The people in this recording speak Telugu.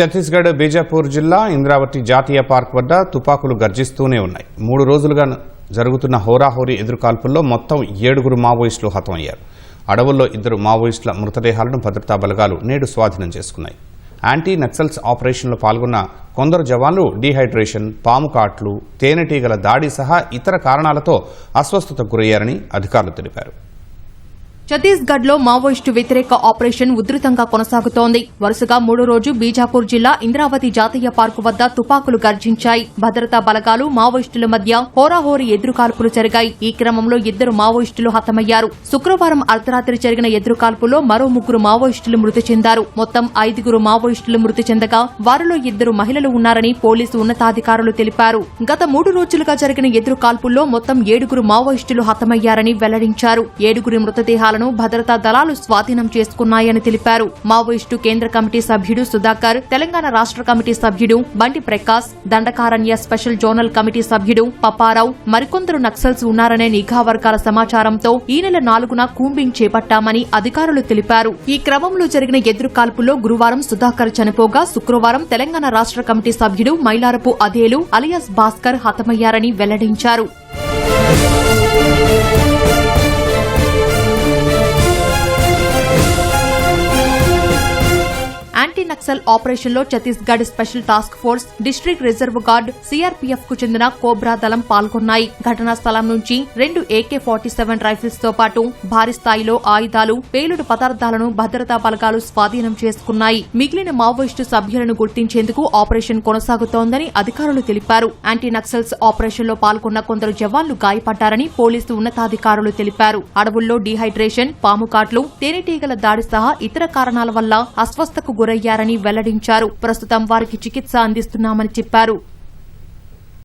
ఛత్తీస్గఢ్ బీజాపూర్ జిల్లా ఇంద్రావతి జాతీయ పార్క్ వద్ద తుపాకులు గర్జిస్తూనే ఉన్నాయి. మూడు రోజులుగా జరుగుతున్న హోరాహోరీ ఎదురుకాల్పుల్లో మొత్తం ఏడుగురు మావోయిస్టులు హతమయ్యారు. అడవుల్లో ఇద్దరు మావోయిస్టుల మృతదేహాలను భద్రతా బలగాలు నేడు స్వాధీనం చేసుకున్నాయి. యాంటీ నక్సల్స్ ఆపరేషన్లో పాల్గొన్న కొందరు జవాన్లు డీహైడ్రేషన్ పాము కాట్లు తేనెటీగల దాడి సహా ఇతర కారణాలతో అస్వస్థతకు గురయ్యారని అధికారులు తెలిపారు. ఛత్తీస్గఢ్లో మావోయిస్టు వ్యతిరేక ఆపరేషన్ ఉధృతంగా కొనసాగుతోంది. వరుసగా మూడో రోజు బీజాపూర్ జిల్లా ఇంద్రావతి జాతీయ పార్కు వద్ద తుపాకులు గర్జించాయి. భద్రతా బలగాలు మావోయిస్టుల మధ్య హోరాహోరీ ఎదురుకాల్పులు జరిగాయి. ఈ క్రమంలో ఇద్దరు మావోయిస్టులు హతమయ్యారు. శుక్రవారం అర్ధరాత్రి జరిగిన ఎదురుకాల్పులో మరో ముగ్గురు మావోయిస్టులు మృతి చెందారు. మొత్తం ఐదుగురు మావోయిస్టులు మృతి చెందగా వారిలో ఇద్దరు మహిళలు ఉన్నారని పోలీసు ఉన్నతాధికారులు తెలిపారు. గత మూడు రోజులుగా జరిగిన ఎదురుకాల్పుల్లో మొత్తం ఏడుగురు మావోయిస్టులు హతమయ్యారని వెల్లడించారు. ఏడుగురి మృతదేహాలను భద్రతా దళాలు స్వాధీనం చేసుకున్నాయని తెలిపారు. మావోయిస్టు కేంద్ర కమిటీ సభ్యుడు సుధాకర్ తెలంగాణ రాష్ట్ర కమిటీ సభ్యుడు Bandi Prakash Dandakaranya special zonal committee సభ్యుడు పప్పారావు మరికొందరు నక్సల్స్ ఉన్నారనే నిఘా వర్గాల సమాచారంతో ఈ నెల నాలుగున కూంబింగ్ చేపట్టామని అధికారులు తెలిపారు. ఈ క్రమంలో జరిగిన ఎదురుకాల్పులో గురువారం సుధాకర్ చనిపోగా శుక్రవారం తెలంగాణ రాష్ట్ర కమిటీ సభ్యుడు మైలారపు అదేలు అలియాస్ భాస్కర్ హతమయ్యారని వెల్లడించారు. యాంటీ నక్సల్ ఆపరేషన్లో Chhattisgarh special task force district reserve guard సీఆర్పీఎఫ్కు చెందిన కోబ్రా దళం పాల్గొన్నాయి. ఘటనా స్థలం నుంచి రెండు ఏకే ఫార్టీ సెవెన్ రైఫిల్స్తో పాటు భారీ స్థాయిలో ఆయుధాలు పేలుడు పదార్థాలను భద్రతా బలగాలు స్వాధీనం చేసుకున్నాయి. మిగిలిన మావోయిస్టు సభ్యులను గుర్తించేందుకు ఆపరేషన్ కొనసాగుతోందని అధికారులు తెలిపారు. యాంటీ నక్సల్స్ ఆపరేషన్లో పాల్గొన్న కొందరు జవాన్లు గాయపడ్డారని పోలీసు ఉన్నతాధికారులు తెలిపారు. అడవుల్లో డీహైడ్రేషన్ పాము కాట్లు తేనెటీగల దాడి సహా ఇతర కారణాల వల్ల అస్వస్థకు గురయ్యారని వెల్లడించారు. ప్రస్తుతం వారికి చికిత్స అందిస్తున్నామని చెప్పారు.